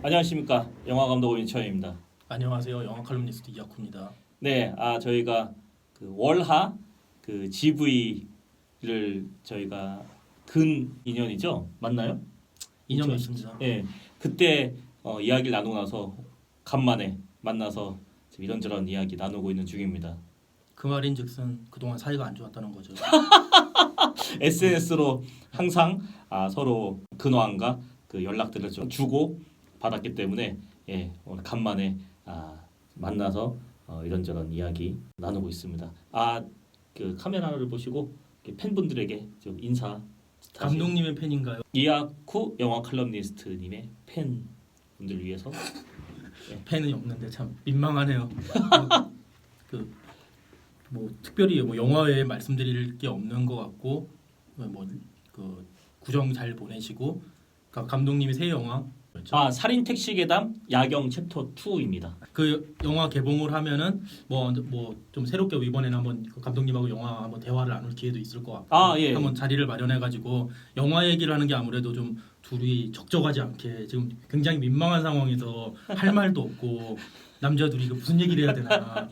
안녕하십니까 영화 감독 오인철입니다. 안녕하세요. 영화 칼럼니스트 이학구입니다. 네, 아 저희가 그 월하 그 GV를 저희가 근 2년이죠, 맞나요? 2년 그렇죠. 됐습니다. 네, 그때 어, 이야기를 나누고 나서 간만에 만나서 이런저런 이야기 나누고 있는 중입니다. 그 말인즉슨 그동안 사이가 안 좋았다는 거죠. SNS로 항상 아, 서로 근황과 그 연락들을 좀 주고 받았기 때문에 예, 오늘 간만에 아, 만나서 어, 이런저런 이야기 나누고 있습니다. 아, 그 카메라를 보시고 팬분들에게 좀 인사. 감독님의 팬인가요? 이아쿠 영화 칼럼니스트님의 팬분들 위해서 팬은 없는데 참 민망하네요. 그 뭐 특별히 뭐 영화에 말씀드릴 게 없는 것 같고 뭐그 구정 잘 보내시고 가- 감독님이 새 영화 뭐였죠? 아 살인 택시 계담 야경 챕터 2입니다. 그 영화 개봉을 하면은 뭐 뭐 좀 새롭게 이번에는 한번 그 감독님하고 영화 한번 대화를 나눌 기회도 있을 것 같고 아 예. 한번 자리를 마련해 가지고 영화 얘기를 하는 게 아무래도 좀 둘이 적적하지 않게 지금 굉장히 민망한 상황에서 할 말도 없고 남자 둘이 이거 무슨 얘기를 해야 되나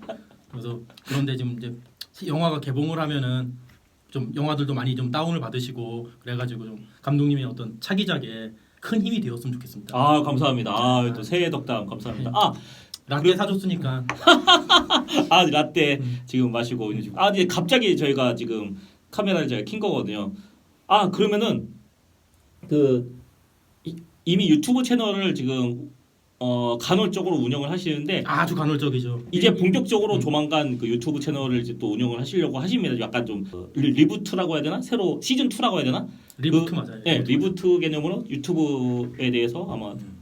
그래서 그런데 지금 이제 영화가 개봉을 하면은 좀 영화들도 많이 좀 다운을 받으시고 그래가지고 좀 감독님의 어떤 차기작에 큰 힘이 되었으면 좋겠습니다. 아 감사합니다. 아, 또 새해 덕담 감사합니다. 아 라떼 사줬으니까 아 라떼 음. 지금 마시고 있는 중. 아 이제 갑자기 저희가 지금 카메라를 제가 킨 거거든요. 아 그러면은 그 이, 이미 유튜브 채널을 지금 어 간헐적으로 운영을 하시는데 아주 간헐적이죠. 이제 본격적으로 음. 조만간 그 유튜브 채널을 이제 또 운영을 하시려고 하십니다. 약간 좀 어, 리- 리부트라고 해야 되나? 새로 시즌 2라고 해야 되나? 리부트 그- 맞아요. 네, 리부트 개념으로 유튜브에 대해서 아마 음.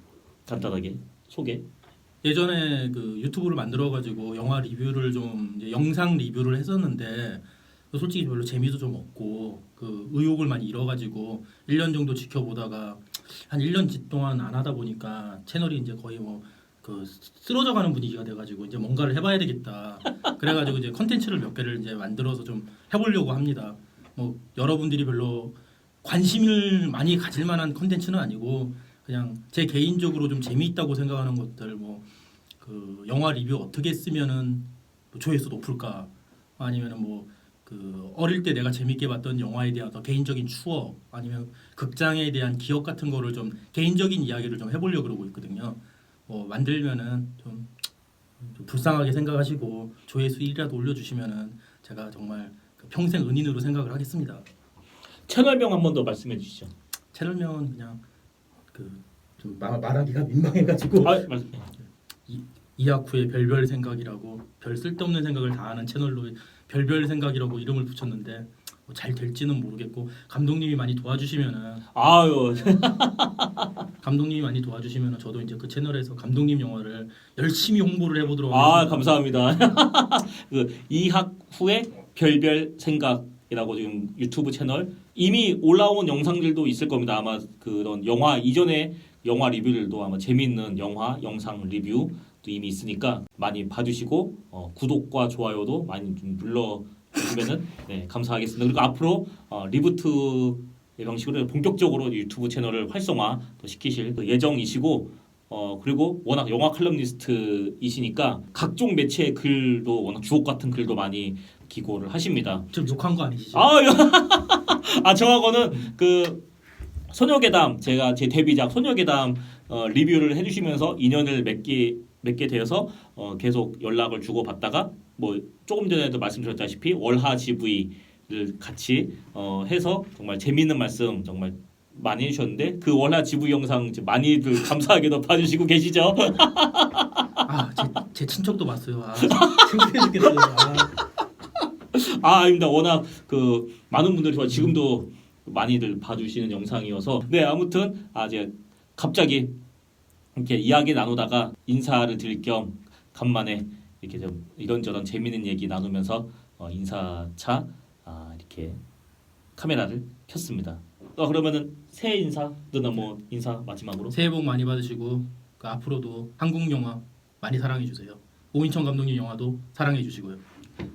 간단하게 소개. 예전에 그 유튜브를 만들어 가지고 영화 리뷰를 좀 이제 영상 리뷰를 했었는데 솔직히 별로 재미도 좀 없고 그 의욕을 많이 잃어 가지고 1년 정도 지켜보다가 한 1년 동안 안 하다 보니까 채널이 이제 거의 뭐 그 쓰러져 가는 분위기가 돼 가지고 이제 뭔가를 해 봐야 되겠다. 그래 가지고 이제 컨텐츠를 몇 개를 이제 만들어서 좀 해 보려고 합니다. 뭐 여러분들이 별로 관심을 많이 가질 만한 컨텐츠는 아니고 그냥 제 개인적으로 좀 재미있다고 생각하는 것들 뭐 그 영화 리뷰 어떻게 쓰면은 뭐 조회수 높을까 아니면은 뭐 그 어릴 때 내가 재밌게 봤던 영화에 대한 더 개인적인 추억 아니면 극장에 대한 기억 같은 거를 좀 개인적인 이야기를 좀 해보려고 그러고 있거든요. 뭐 만들면은 좀, 좀 불쌍하게 생각하시고 조회수 1이라도 올려주시면은 제가 정말 그 평생 은인으로 생각을 하겠습니다. 채널명 한 번 더 말씀해 주시죠. 채널명은 그냥 그 좀 말하기가 민망해가지고 아, 말씀. 이 하쿠의 별별 생각이라고 별 쓸데없는 생각을 다 하는 채널로 별별 생각이라고 이름을 붙였는데 뭐 잘 될지는 모르겠고 감독님이 많이 도와주시면은 아유, 감독님이 많이 도와주시면은 저도 이제 그 채널에서 감독님 영화를 열심히 홍보를 해보도록 아. 감사합니다. 그 이학 후의 별별 생각이라고 지금 유튜브 채널 이미 올라온 영상들도 있을 겁니다. 아마 그런 영화 이전에 영화 리뷰들도 아마 재미있는 영화 영상 리뷰 도 이미 있으니까 많이 봐주시고 어, 구독과 좋아요도 많이 좀 눌러 주시면은 네, 감사하겠습니다. 그리고 앞으로 어, 리부트 의 방식으로 본격적으로 유튜브 채널을 활성화 또 시키실 그 예정이시고 어 그리고 워낙 영화 칼럼니스트이시니까 각종 매체의 글도 워낙 주옥 같은 글도 많이 기고를 하십니다. 좀 욕한 거 아니시죠? 아, 아 저하고는 그 소녀괴담 제가 제 데뷔작 소녀괴담 어, 리뷰를 해주시면서 인연을 맺게 맺게 되어서 어, 계속 연락을 주고 받다가 뭐 조금 전에도 말씀드렸다시피 월하 GV를 같이 어, 해서 정말 재미있는 말씀 정말 많이 해주셨는데 그 월하 GV 영상 많이들 감사하게도 봐주시고 계시죠? 아 제 제 친척도 봤어요. 아 창피해 죽겠어요. 아, 아 아닙니다. 워낙 그 많은 분들이 지금도 많이들 봐주시는 영상이어서 네 아무튼 아 이제 갑자기 이렇게 이야기 나누다가 인사를 드릴 겸 간만에 이렇게 좀 이런저런 재미있는 얘기 나누면서 어, 인사차 아, 이렇게 카메라를 켰습니다. 어, 그러면은 새해 인사 누나 뭐 인사 마지막으로 새해 복 많이 받으시고 그 앞으로도 한국 영화 많이 사랑해 주세요. 오인천 감독님 영화도 사랑해 주시고요.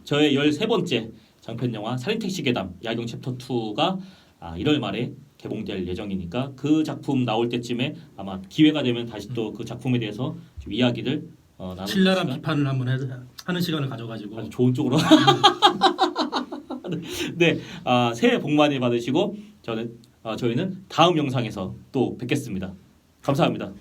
저의 13번째 장편 영화 살인택시 계담 야경 챕터 2가 아, 1월 말에 개봉될 예정이니까 그 작품 나올 때쯤에 아마 기회가 되면 다시 또 그 작품에 대해서 좀 이야기를 어, 나누는 신랄한 시간. 비판을 한번 해, 하는 시간을 가져가지고 아주 좋은 쪽으로. 네, 아, 새해 복 많이 받으시고 저는 아, 저희는 다음 영상에서 또 뵙겠습니다. 감사합니다.